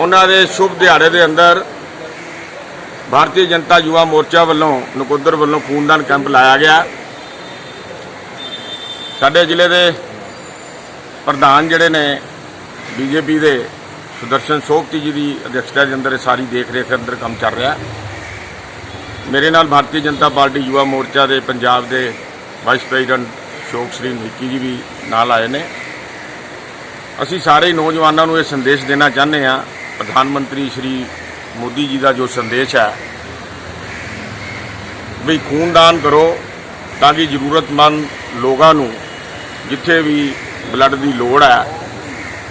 ਉਹਨਾਂ ਦੇ ਸ਼ੁਭ ਦਿਹਾੜੇ ਦੇ ਅੰਦਰ ਭਾਰਤੀ ਜਨਤਾ ਯੁਵਾ ਮੋਰਚਾ ਵੱਲੋਂ, ਨਕੋਦਰ ਵੱਲੋਂ ਖੂਨਦਾਨ ਕੈਂਪ ਲਾਇਆ ਗਿਆ। ਸਾਡੇ ਜ਼ਿਲ੍ਹੇ ਦੇ ਪ੍ਰਧਾਨ ਜਿਹੜੇ ਨੇ, ਬੀਜੇਪੀ ਦੇ ਸੁਦਰਸ਼ਨ ਸੋਖਤੀ ਜੀ ਦੀ ਅਧਿਕਸ਼ਤਾ ਦੇ ਅੰਦਰ ਇਹ ਸਾਰੀ ਦੇਖ ਰੇਖ ਅੰਦਰ ਕੰਮ ਚੱਲ ਰਿਹਾ। ਮੇਰੇ ਨਾਲ ਭਾਰਤੀ ਜਨਤਾ ਪਾਰਟੀ ਯੁਵਾ ਮੋਰਚਾ ਦੇ ਪੰਜਾਬ ਦੇ ਵਾਈਸ ਪ੍ਰੈਜ਼ੀਡੈਂਟ ਸ਼ੋਕ ਸ੍ਰੀ ਨਿੱਕੀ ਜੀ ਵੀ ਨਾਲ ਆਏ ਨੇ। ਅਸੀਂ ਸਾਰੇ ਨੌਜਵਾਨਾਂ ਨੂੰ ਇਹ ਸੰਦੇਸ਼ ਦੇਣਾ ਚਾਹੁੰਦੇ ਹਾਂ ਪ੍ਰਧਾਨ ਮੰਤਰੀ ਸ਼੍ਰੀ ਮੋਦੀ ਜੀ ਦਾ ਜੋ ਸੰਦੇਸ਼ ਹੈ, ਵੀ ਖੂਨਦਾਨ ਕਰੋ ਤਾਂ ਕਿ ਜ਼ਰੂਰਤਮੰਦ ਲੋਕਾਂ ਨੂੰ ਜਿੱਥੇ ਵੀ ਬਲੱਡ ਦੀ ਲੋੜ ਹੈ,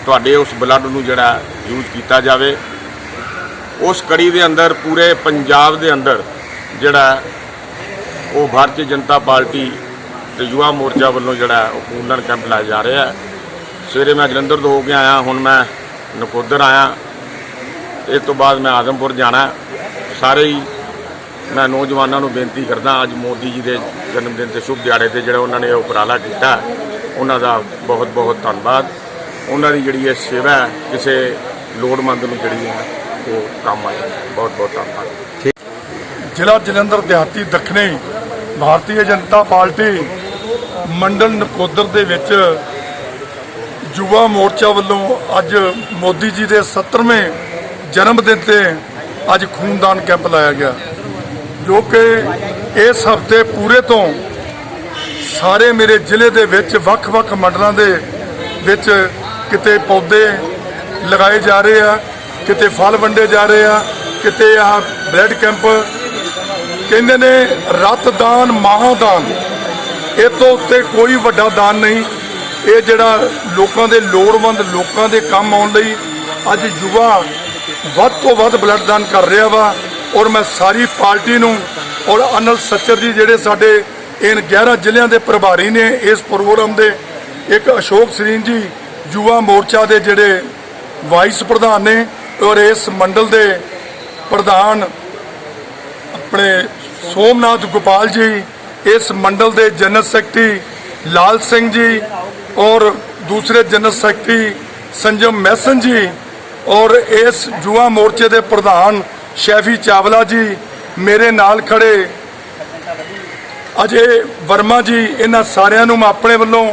ਤੁਹਾਡੇ ਉਸ ਬਲੱਡ ਨੂੰ ਜਿਹੜਾ ਯੂਜ਼ ਕੀਤਾ ਜਾਵੇ। ਉਸ ਕੜੀ ਦੇ ਅੰਦਰ, ਪੂਰੇ ਪੰਜਾਬ ਦੇ ਅੰਦਰ ਜਿਹੜਾ ਉਹ ਭਾਰਤੀ ਜਨਤਾ ਪਾਰਟੀ ਤੇ ਯੁਵਾ ਮੋਰਚਾ ਵੱਲੋਂ ਜਿਹੜਾ ਉਹ ਖੂਨਦਾਨ ਕੈਂਪ ਲਾਇਆ ਜਾ ਰਿਹਾ ਹੈ। ਸਵੇਰੇ ਮੈਂ ਜਲੰਧਰ ਤੋਂ ਹੋ ਕੇ ਆਇਆ, ਹੁਣ ਮੈਂ ਨਕੋਦਰ ਆਇਆ। ਇਸ ਤੋਂ ਬਾਅਦ ਮੈਂ ਆਜ਼ਮਪੁਰ ਜਾਣਾ ਸਾਰੇ ਹੀ ਮੈਂ ਨੌਜਵਾਨਾਂ ਨੂੰ ਬੇਨਤੀ ਕਰਦਾ ਅੱਜ ਮੋਦੀ ਜੀ ਦੇ ਜਨਮ ਦਿਨ ਤੇ ਸ਼ੁਭ ਦਿਹਾੜੇ ਤੇ ਜਿਹੜਾ ਉਹਨਾਂ ਨੇ ਇਹ ਉਪਰਾਲਾ ਕੀਤਾ ਉਹਨਾਂ ਦਾ ਬਹੁਤ ਬਹੁਤ ਧੰਨਵਾਦ। ਉਹਨਾਂ ਦੀ ਜਿਹੜੀ ਇਹ ਸੇਵਾ ਕਿਸੇ ਲੋੜਵੰਦ ਨੂੰ ਜਿਹੜੀ ਹੈ, ਉਹ ਕੰਮ ਆਈ। ਬਹੁਤ ਬਹੁਤ ਧੰਨਵਾਦ। ਜ਼ਿਲ੍ਹਾ ਜਲੰਧਰ ਦਿਹਾਤੀ ਦੱਖਣੀ ਭਾਰਤੀ ਜਨਤਾ ਪਾਰਟੀ ਮੰਡਲ ਨਕੋਦਰ ਦੇ ਵਿੱਚ ਯੁਵਾ ਮੋਰਚਾ ਵੱਲੋਂ ਅੱਜ ਮੋਦੀ ਜੀ ਦੇ 70ਵੇਂ ਜਨਮ ਦਿਨ ਤੇ ਅੱਜ ਖੂਨਦਾਨ ਕੈਂਪ ਲਾਇਆ ਗਿਆ। ਜੋ ਕਿ ਇਸ ਹਫ਼ਤੇ ਪੂਰੇ ਤੋਂ ਸਾਰੇ ਮੇਰੇ ਜ਼ਿਲ੍ਹੇ ਦੇ ਵਿੱਚ ਵੱਖ-ਵੱਖ ਮੰਡਲਾਂ ਦੇ ਵਿੱਚ ਕਿਤੇ ਪੌਦੇ ਲਗਾਏ ਜਾ ਰਹੇ ਆ, ਕਿਤੇ ਫਲ ਵੰਡੇ ਜਾ ਰਹੇ ਆ, ਕਿਤੇ ਆ ਬਲੱਡ ਕੈਂਪ। ਕਹਿੰਦੇ ਨੇ ਰਤਦਾਨ, ਮਹਾਦਾਨ, ਇਹ ਤੋਂ ਉੱਤੇ ਕੋਈ ਵੱਡਾ ਦਾਨ ਨਹੀਂ। ਇਹ ਜਿਹੜਾ ਲੋਕਾਂ ਦੇ ਲੋੜਵੰਦ ਲੋਕਾਂ ਦੇ ਕੰਮ ਆਉਣ ਲਈ ਅੱਜ ਯੁਵਾ ਵੱਧ ਤੋਂ ਵੱਧ ਬਲੱਡ ਦਾਨ ਕਰ ਰਿਹਾ ਵਾ ਔਰ ਮੈਂ ਸਾਰੀ ਪਾਰਟੀ ਨੂੰ ਔਰ ਅਨਲ ਸੱਚਰ ਜੀ ਜਿਹੜੇ ਸਾਡੇ ਇਨ 11 ਜ਼ਿਲ੍ਹਿਆਂ ਦੇ ਪ੍ਰਭਾਰੀ ਨੇ ਇਸ ਪ੍ਰੋਗਰਾਮ ਦੇ, ਇੱਕ ਅਸ਼ੋਕ ਸਰੀਨ ਜੀ, ਯੁਵਾ ਮੋਰਚਾ ਦੇ ਜਿਹੜੇ ਵਾਈਸ ਪ੍ਰਧਾਨ ਨੇ ਔਰ ਇਸ ਮੰਡਲ ਦੇ ਪ੍ਰਧਾਨ ਆਪਣੇ ਸੋਮਨਾਥ ਗੋਪਾਲ ਜੀ, ਇਸ ਮੰਡਲ ਦੇ ਜਨਰਲ ਸੈਕਟਰੀ ਲਾਲ ਸਿੰਘ ਜੀ ਔਰ ਦੂਸਰੇ ਜਨਰਲ ਸੈਕਟਰੀ ਸੰਜਮ ਮੈਸਨ ਜੀ ਔਰ ਇਸ ਯੁਵਾ ਮੋਰਚੇ ਦੇ ਪ੍ਰਧਾਨ ਸ਼ੈਫੀ ਚਾਵਲਾ ਜੀ ਮੇਰੇ ਨਾਲ ਖੜੇ। ਅਜੇ ਵਰਮਾ ਜੀ, ਇਹਨਾਂ ਸਾਰਿਆਂ ਨੂੰ ਮੈਂ ਆਪਣੇ ਵੱਲੋਂ,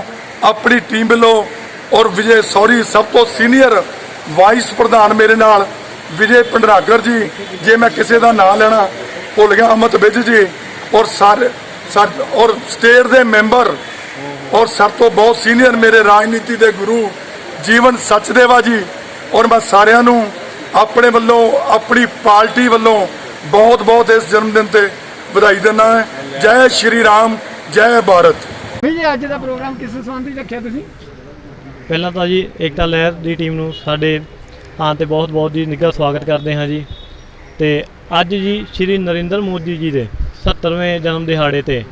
ਆਪਣੀ ਟੀਮ ਵੱਲੋਂ ਔਰ ਵਿਜੇ ਸੌਰੀ ਸਭ ਤੋਂ ਸੀਨੀਅਰ ਵਾਈਸ ਪ੍ਰਧਾਨ ਮੇਰੇ ਨਾਲ ਵਿਜੇ ਪੰਡਰਾਗਰ ਜੀ, ਜੇ ਮੈਂ ਕਿਸੇ ਦਾ ਨਾਮ ਲੈਣਾ, ਭੁੱਲ ਗਿਆ ਅਮਤ ਵਿਜ ਜੀ ਔਰ ਸਾਰੇ ਔਰ ਸਟੇਟ ਦੇ ਮੈਂਬਰ ਔਰ ਸਭ ਤੋਂ ਬਹੁਤ ਸੀਨੀਅਰ ਮੇਰੇ ਰਾਜਨੀਤੀ ਦੇ ਗੁਰੂ ਜੀਵਨ ਸਚਦੇਵਾ ਜੀ ਔਰ ਮੈਂ ਸਾਰਿਆਂ ਨੂੰ ਆਪਣੇ ਵੱਲੋਂ ਆਪਣੀ ਪਾਰਟੀ ਵੱਲੋਂ ਬਹੁਤ ਬਹੁਤ ਇਸ ਜਨਮ ਦਿਨ ਤੇ ਵਧਾਈ ਦਿੰਦਾ ਹੈ। ਜੈ ਸ਼੍ਰੀ ਰਾਮ ਜੈ ਭਾਰਤ। ਵੀ ਜੀ ਅੱਜ ਦਾ ਪ੍ਰੋਗਰਾਮ ਕਿਸ ਸੰਬੰਧੀ ਰੱਖਿਆ ਤੁਸੀਂ? ਪਹਿਲਾਂ ਤਾਂ ਜੀ ਏਕਤਾ ਲਹਿਰ ਦੀ ਟੀਮ ਨੂੰ ਸਾਡੇ ਆਉਣ ਤੇ ਬਹੁਤ ਬਹੁਤ ਜੀ ਨਿੱਘਾ ਸਵਾਗਤ ਕਰਦੇ ਹਾਂ ਜੀ। ਤੇ ਅੱਜ ਜੀ ਸ਼੍ਰੀ ਨਰਿੰਦਰ ਮੋਦੀ ਜੀ ਦੇ 70ਵੇਂ ਜਨਮ ਦਿਹਾੜੇ ਤੇ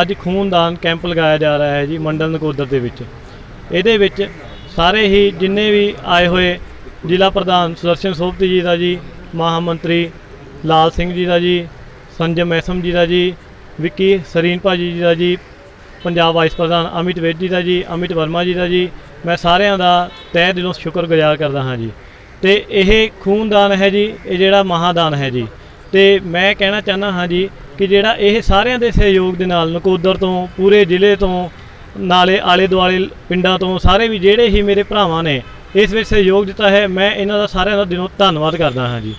ਅੱਜ ਖੂਨਦਾਨ ਕੈਂਪ ਲਗਾਇਆ ਜਾ ਰਿਹਾ ਹੈ ਜੀ ਮੰਡਲ ਨਕੋਦਰ ਦੇ ਵਿੱਚ। ਇਹਦੇ ਵਿੱਚ ਸਾਰੇ ਹੀ ਜਿੰਨੇ ਵੀ ਆਏ ਹੋਏ ਜ਼ਿਲ੍ਹਾ ਪ੍ਰਧਾਨ ਸੁਦਰਸ਼ਨ ਸੋਭਤੀ ਜੀ ਦਾ ਜੀ, ਮਹਾਮੰਤਰੀ ਲਾਲ ਸਿੰਘ ਜੀ ਦਾ ਜੀ, ਸੰਜਮ ਮੈਸਮ ਜੀ ਦਾ ਜੀ, ਵਿੱਕੀ ਸਰੀਨ ਭਾਜੀ ਜੀ ਦਾ ਜੀ, ਪੰਜਾਬ ਵਾਈਸ ਪ੍ਰਧਾਨ ਅਮਿਤ ਵੇਦ ਜੀ ਦਾ ਜੀ, ਅਮਿਤ ਵਰਮਾ ਜੀ ਦਾ ਜੀ, ਮੈਂ ਸਾਰਿਆਂ ਦਾ ਤਹਿ ਦਿਲੋਂ ਸ਼ੁਕਰਗੁਜ਼ਾਰ ਕਰਦਾ ਹਾਂ ਜੀ। ਤੇ ਇਹ ਖੂਨਦਾਨ ਹੈ ਜੀ, ਇਹ ਜਿਹੜਾ ਮਹਾਦਾਨ ਹੈ ਜੀ। ਤੇ ਮੈਂ ਕਹਿਣਾ ਚਾਹੁੰਦਾ ਹਾਂ ਜੀ ਕਿ ਜਿਹੜਾ ਇਹ ਸਾਰਿਆਂ ਦੇ ਸਹਿਯੋਗ ਦੇ ਨਾਲ ਨਕੋਦਰ ਤੋਂ, ਪੂਰੇ ਜ਼ਿਲ੍ਹੇ ਤੋਂ, ਨਾਲੇ ਆਲੇ ਦੁਆਲੇ ਪਿੰਡਾਂ ਤੋਂ, ਸਾਰੇ ਵੀ ਜਿਹੜੇ ਹੀ ਮੇਰੇ ਭਰਾਵਾਂ ਨੇ ਇਸ ਵਿੱਚ ਸਹਿਯੋਗ ਦਿੱਤਾ ਹੈ। ਮੈਂ ਇਹਨਾਂ ਦਾ ਸਾਰਿਆਂ ਦਾ ਦਿਨੋਂ ਧੰਨਵਾਦ ਕਰਦਾ ਹਾਂ ਜੀ।